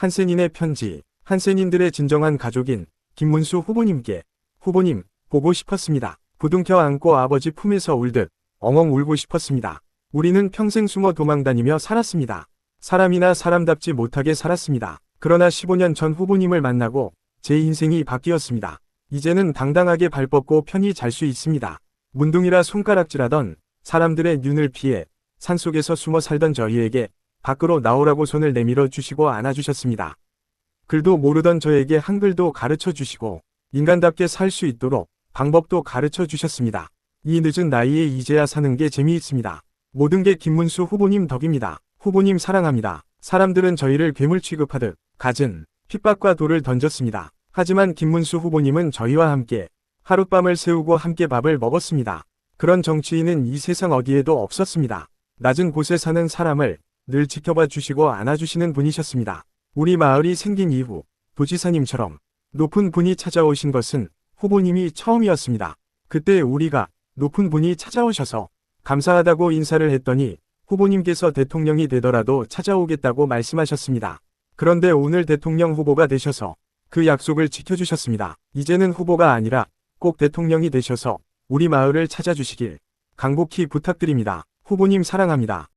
한센인의 편지, 한센인들의 진정한 가족인 김문수 후보님께 후보님 보고 싶었습니다. 부둥켜 안고 아버지 품에서 울듯 엉엉 울고 싶었습니다. 우리는 평생 숨어 도망다니며 살았습니다. 사람이나 사람답지 못하게 살았습니다. 그러나 15년 전 후보님을 만나고 제 인생이 바뀌었습니다. 이제는 당당하게 발 뻗고 편히 잘 수 있습니다. 문둥이라 손가락질하던 사람들의 눈을 피해 산속에서 숨어 살던 저희에게 밖으로 나오라고 손을 내밀어 주시고 안아주셨습니다. 글도 모르던 저에게 한글도 가르쳐 주시고 인간답게 살 수 있도록 방법도 가르쳐 주셨습니다. 이 늦은 나이에 이제야 사는 게 재미있습니다. 모든 게 김문수 후보님 덕입니다. 후보님 사랑합니다. 사람들은 저희를 괴물 취급하듯 갖은 핍박과 돌을 던졌습니다. 하지만 김문수 후보님은 저희와 함께 하룻밤을 새우고 함께 밥을 먹었습니다. 그런 정치인은 이 세상 어디에도 없었습니다. 낮은 곳에 사는 사람을 늘 지켜봐 주시고 안아주시는 분이셨습니다. 우리 마을이 생긴 이후 도지사님처럼 높은 분이 찾아오신 것은 후보님이 처음이었습니다. 그때 우리가 높은 분이 찾아오셔서 감사하다고 인사를 했더니 후보님께서 대통령이 되더라도 찾아오겠다고 말씀하셨습니다. 그런데 오늘 대통령 후보가 되셔서 그 약속을 지켜주셨습니다. 이제는 후보가 아니라 꼭 대통령이 되셔서 우리 마을을 찾아주시길 강복히 부탁드립니다. 후보님 사랑합니다.